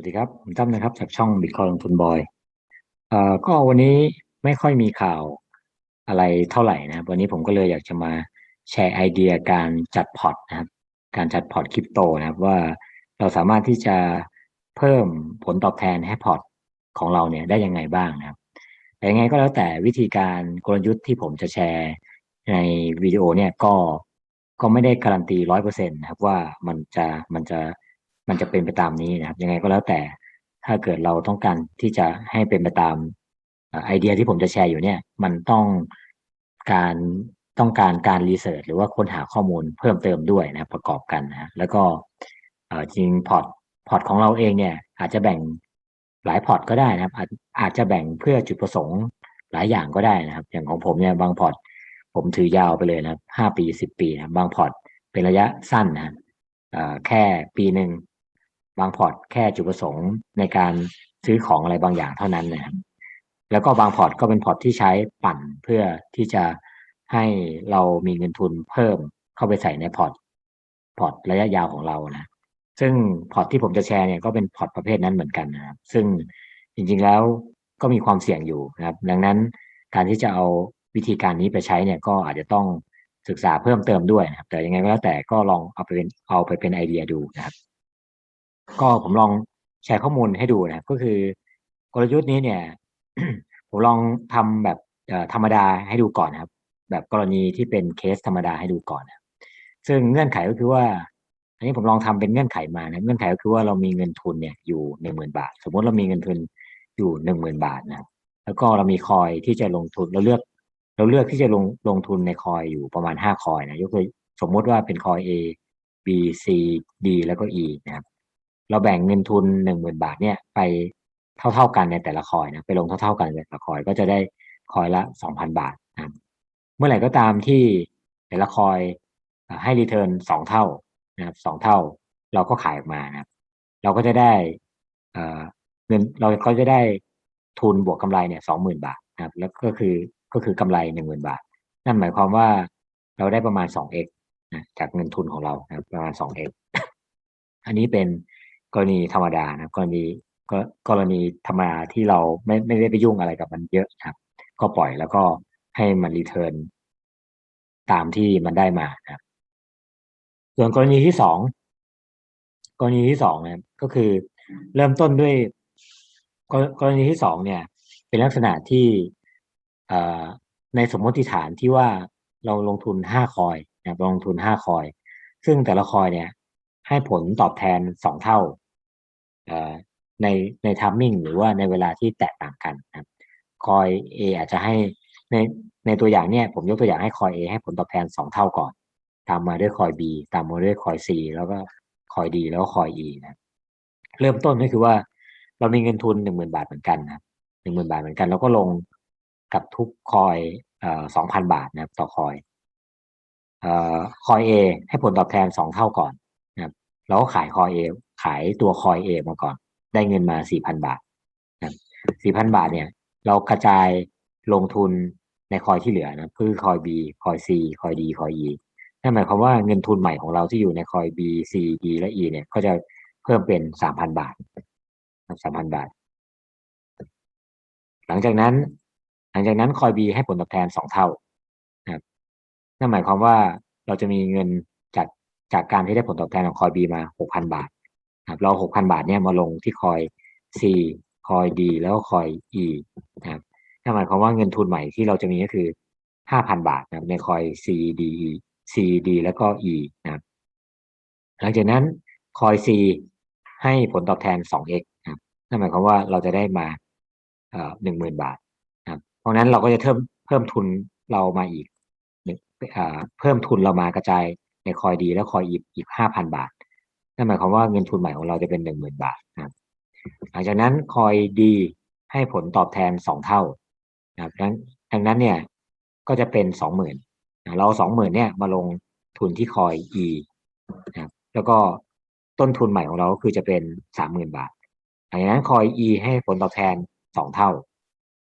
วัสดีครับผมตั้มนะครับจากช่องบิตคอยลงทุนบอยเอ่อก็วันนี้ไม่ค่อยมีข่าวอะไรเท่าไหร่นะครับ วันนี้ผมก็เลยอยากจะมาแชร์ไอเดียการจัดพอร์ตนะครับ การจัดพอร์ตคริปโตนะครับว่าเราสามารถที่จะเพิ่มผลตอบแทนให้พอร์ตของเราเนี่ยได้ยังไงบ้างนะครับ แต่ยังไงก็แล้วแต่วิธีการกลยุทธ์ที่ผมจะแชร์ในวิดีโอเนี่ยก็ก็ไม่ได้การันตีร้อยเปอร์เซ็นต์นะครับว่ามันจะมันจะ มันจะเป็นไปตามนี้นะครับ ยังไงก็แล้วแต่ถ้าเกิดเราต้องการที่จะให้เป็นไปตามไอเดียที่ผมจะแชร์อยู่เนี่ย มันต้องการต้องการการรีเสิร์ชหรือว่าค้นหาข้อมูลเพิ่มเติมด้วยนะประกอบกันนะแล้วก็จริงพอร์ตพอร์ตของเราเองเนี่ย อาจจะแบ่งหลายพอร์ตก็ได้นะครับอาจอาจจะแบ่งเพื่อจุดประสงค์หลายอย่างก็ได้นะครับ อย่างของผมเนี่ยบางพอร์ตผมถือยาวไปเลยนะครับห้าปีสิบปีนะบางพอร์ตเป็นระยะสั้นนะแค่ปีหนึ่ง บางพอร์ตแค่จุดประสงค์ในการซื้อของอะไรบางอย่างเท่านั้นนะครับแล้วก็บางพอร์ตก็เป็นพอร์ตที่ใช้ปั่นเพื่อที่จะให้เรามีเงินทุนเพิ่มเข้าไปใส่ในพอร์ตพอร์ตระยะยาวของเรานะ ซึ่งพอร์ตที่ผมจะแชร์เนี่ยก็เป็นพอร์ตประเภทนั้นเหมือนกันนะครับ ซึ่งจริงๆแล้วก็มีความเสี่ยงอยู่นะครับ ดังนั้นการที่จะเอาวิธีการนี้ไปใช้เนี่ยก็อาจจะต้องศึกษาเพิ่มเติมด้วยนะครับ แต่ยังไงก็แล้วแต่ก็ลองเอาไปเป็นเอาไปเป็นไอเดียดูนะครับ ก็ผมลองแชร์ข้อมูลให้ดูนะก็คือกลยุทธ์นี้เนี่ย ผมลองทำแบบธรรมดาให้ดูก่อนนะครับ แบบกรณีที่เป็นเคสธรรมดาให้ดูก่อนนะซึ่งเงื่อนไขก็คือว่า อันนี้ผมลองทำเป็นเงื่อนไขมานะเงื่อนไขก็คือว่าเรามีเงินทุนเนี่ยอยู่หนึ่งหมื่นบาท สมมติเรามีเงินทุนอยู่หนึ่งหมื่นบาทนะแล้วก็เรามีคอยที่จะลงทุนเราเลือก เราเลือกที่จะลงลงทุนในคอยอยู่ประมาณห้าคอยนะยกตัวสมมุติว่าเป็นคอย A B C D แล้วก็ E นะครับ เราแบ่งเงินทุนหนึ่งหมื่นบาทเนี่ยไปเท่าๆกันในแต่ละคอยนะไปลงเท่าๆกันในแต่ละคอยก็จะได้คอยละสองพันบาทนะเมื่อไหร่ก็ตามที่แต่ละคอยให้รีเทิร์นสองเท่านะครับสองเท่าเราก็ขายออกมานะครับเราก็จะได้เงินเราก็จะได้ทุนบวกกำไรเนี่ยสองหมื่นบาทนะครับ แล้วก็คือก็คือกำไรหนึ่งหมื่นบาท นั่นหมายความว่าเราได้ประมาณสองเอ็กจากเงินทุนของเรานะประมาณสองเอ็กอันนี้เป็น กรณีธรรมดานะกรณีก็กรณีธรรมดาที่เราไม่ไม่ได้ไปยุ่งอะไรกับมันเยอะครับ ก็ปล่อยแล้วก็ให้มันรีเทิร์นตามที่มันได้มาครับ ส่วนกรณีที่สองกรณีที่สองนะก็คือเริ่มต้นด้วยกรณีที่สองเนี่ย เป็นลักษณะที่ในสมมติฐานที่ว่าเราลงทุนห้าคอยนะลงทุนห้าคอย ซึ่งแต่ละคอยเนี่ย ให้ผลตอบแทนสองเท่าในในทัมมิ่งหรือว่าในเวลาที่แตกต่างกันครับคอย A อาจจะให้ในในตัวอย่างเนี่ยผมยกตัวอย่างให้คอย A ให้ผลตอบแทนสองเท่าก่อน ตามมาด้วยคอย B ตามมาด้วยคอย C แล้วก็คอย D แล้วก็คอย E นะเริ่มต้นก็คือว่าเรามีเงินทุนหนึ่งหมื่นบาทเหมือนกันนะหนึ่งหมื่นบาทเหมือนกันแล้วก็ลงกับทุกคอยสองพันบาทนะครับต่อคอยคอย A ให้ผลตอบแทนสองเท่าก่อน เราก็ขายคอยเอขายตัวคอยเอมาก่อน ได้เงินมาสี่พันบาทนะสี่พันบาทเนี่ย เรากระจายลงทุนในคอยที่เหลือนะคือคอยบีคอยซีคอยดีคอยอีนั่นหมายความว่าเงินทุนใหม่ของเราที่อยู่ในคอยบีซีดีและอีเนี่ย ก็จะเพิ่มเป็นสามพันบาทสามพันบาท หลังจากนั้น หลังจากนั้นคอยบีให้ผลตอบแทนสองเท่านะนั่นหมายความว่าเราจะมีเงิน จากการที่ได้ผลตอบแทนของคอยบีมาหกพันบาทครับเราหกพันบาทเนี่ยมาลงที่คอย C คอย D แล้วก็คอย E นะครับนั่นหมายความว่าเงินทุนใหม่ที่เราจะมีก็คือห้าพันบาทนะครับในคอย C D E C D แล้วก็ E นะครับหลังจากนั้นคอย C ให้ผลตอบแทน 2x นะครับนั่นหมายความว่าเราจะได้มาหนึ่งหมื่นบาทนะครับเพราะนั้นเราก็จะเพิ่มเพิ่มทุนเรามาอีกเพิ่มทุนเรามากระจาย ในคอยดีแล้วคอยอีกอีกห้าพันบาทนั่นหมายความว่าเงินทุนใหม่ของเราจะเป็นหนึ่งหมื่นบาทนะครับหลังจากนั้นคอยดีให้ผลตอบแทนสองเท่านะครับดังดังนั้นเนี่ยก็จะเป็นสองหมื่นเราสองหมื่นเนี่ยมาลงทุนที่คอย E นะครับแล้วก็ต้นทุนใหม่ของเราก็คือจะเป็นสามหมื่นบาทหลังจากนั้นคอย E ให้ผลตอบแทนสองเท่า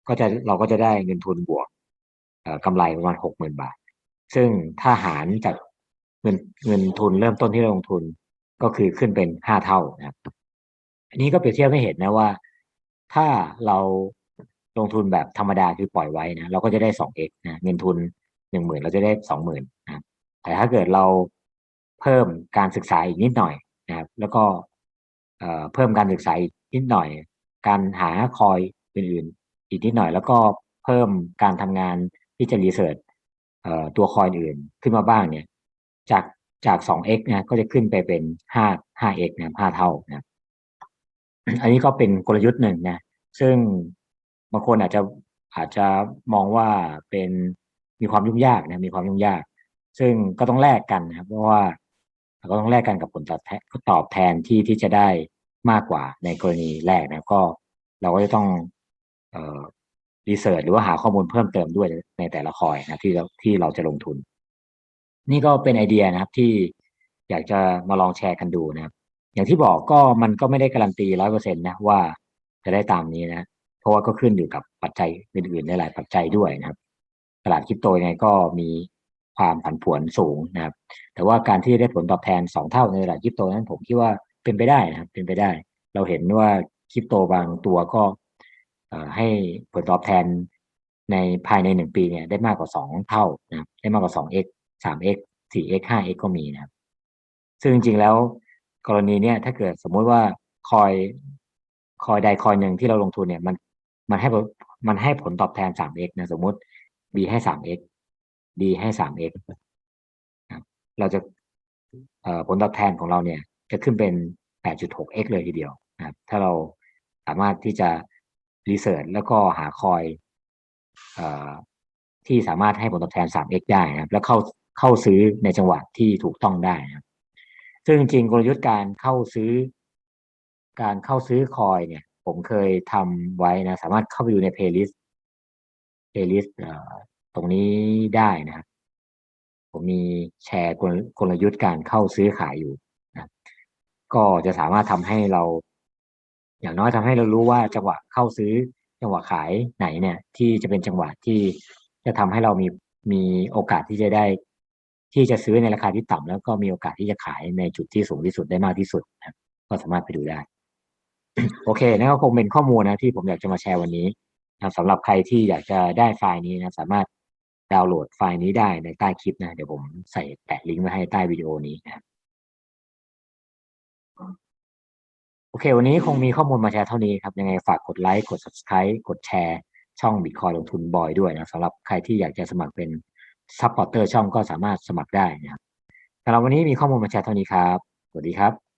ก็จะเราก็จะได้เงินทุนบวกกำไรประมาณหกหมื่นบาท ซึ่งถ้าหารจาก เงินเงินทุนเริ่มต้นที่เราลงทุนก็คือขึ้นเป็นห้าเท่านะครับ อันนี้ก็เปรียบเทียบให้เห็นนะว่า ถ้าเราลงทุนแบบธรรมดาคือปล่อยไว้นะเราก็จะได้สองเอกนะเงินทุนหนึ่งหมื่นเราจะได้สองหมื่นนะแต่ถ้าเกิดเราเพิ่มการศึกษาอีกนิดหน่อยนะครับ แล้วก็เอ่อเพิ่มการศึกษาอีกนิดหน่อย การหาคอยอื่นๆอีกนิดหน่อย แล้วก็เพิ่มการทำงานที่จะรีเสิร์ชตัวคอยอื่นขึ้นมาบ้างเนี่ย จากจาก 2x นะก็จะขึ้นไปเป็น5 5x นะ5เท่านะอันนี้ก็เป็นกลยุทธ์หนึ่งนะซึ่งบางคนอาจจะอาจจะมองว่าเป็นมีความยุ่งยากนะมีความยุ่งยาก ซึ่งก็ต้องแลกกันนะครับ เพราะว่าก็ต้องแลกกันกับผลตอบแทนตอบแทนที่ที่จะได้มากกว่าในกรณีแรกนะก็เราก็จะต้องเอ่อรีเสิร์ชหรือว่าหาข้อมูลเพิ่มเติมด้วยในแต่ละคอยนะที่เราที่เราจะลงทุน นี่ก็เป็นไอเดียนะครับที่อยากจะมาลองแชร์กันดูนะครับ อย่างที่บอกก็มันก็ไม่ได้การันตีร้อยเปอร์เซ็นต์นะว่าจะได้ตามนี้นะ เพราะว่าก็ขึ้นอยู่กับปัจจัยอื่นๆในหลายปัจจัยด้วยนะครับ ตลาดคริปโตยังไงก็มีความผันผวนสูงนะครับ แต่ว่าการที่ได้ผลตอบแทนสองเท่าในตลาดคริปโตนั้นผมคิดว่าเป็นไปได้นะครับ เป็นไปได้ เราเห็นว่าคริปโตบางตัวก็ให้ผลตอบแทนในภายในหนึ่งปีเนี่ยได้มากกว่าสองเท่านะได้มากกว่าสองเอ็ก สามเอ็กสี่เอ็กห้าเอ็กก็มีนะครับ ซึ่งจริงๆแล้วกรณีเนี้ยถ้าเกิดสมมุติว่าคอยคอยใดคอยหนึ่งที่เราลงทุนเนี่ยมันมันให้มันให้ผลตอบแทนสามเอ็กนะสมมุติบีให้สามเอ็กดีให้สามเอ็กเราจะผลตอบแทนของเราเนี่ยจะขึ้นเป็น 8.6x เลยทีเดียวนะถ้าเราสามารถที่จะรีเสิร์ชแล้วก็หาคอยที่สามารถให้ผลตอบแทน 3x ได้นะแล้วเข้า เข้าซื้อในจังหวะที่ถูกต้องได้นะครับซึ่งจริงกลยุทธ์การเข้าซื้อ การเข้าซื้อคอยเนี่ย ผมเคยทำไว้นะ สามารถเข้าไปดูใน playlist playlist เอ่อตรงนี้ได้นะครับผมมีแชร์กลยุทธ์การเข้าซื้อขายอยู่นะก็จะสามารถทำให้เรา อย่างน้อยทำให้เรารู้ว่าจังหวะเข้าซื้อ จังหวะขายไหนเนี่ย ที่จะเป็นจังหวะที่จะทำให้เรามีมีโอกาสที่จะได้ ที่จะซื้อในราคาที่ต่ำแล้วก็มีโอกาสที่จะขายในจุดที่สูงที่สุดได้มากที่สุดนะก็สามารถไปดูได้ โอเคนั่นก็คงเป็นข้อมูลนะที่ผมอยากจะมาแชร์วันนี้นะสำหรับใครที่อยากจะได้ไฟล์นี้นะสามารถดาวน์โหลดไฟล์นี้ได้ในใต้คลิปนะเดี๋ยวผมใส่แปะลิงก์ไว้ให้ใต้วิดีโอนี้นะโอเค วันนี้คงมีข้อมูลมาแชร์เท่านี้ครับ ยังไงฝากกดไลค์กด subscribe กดแชร์ ช่องบิตคอยลงทุนบอยด้วยนะสำหรับใครที่อยากจะสมัครเป็น ซัพพอร์เตอร์ช่องก็สามารถสมัครได้นะครับสำหรับวันนี้มีข้อมูลมาแชร์เท่านี้ครับ สวัสดีครับ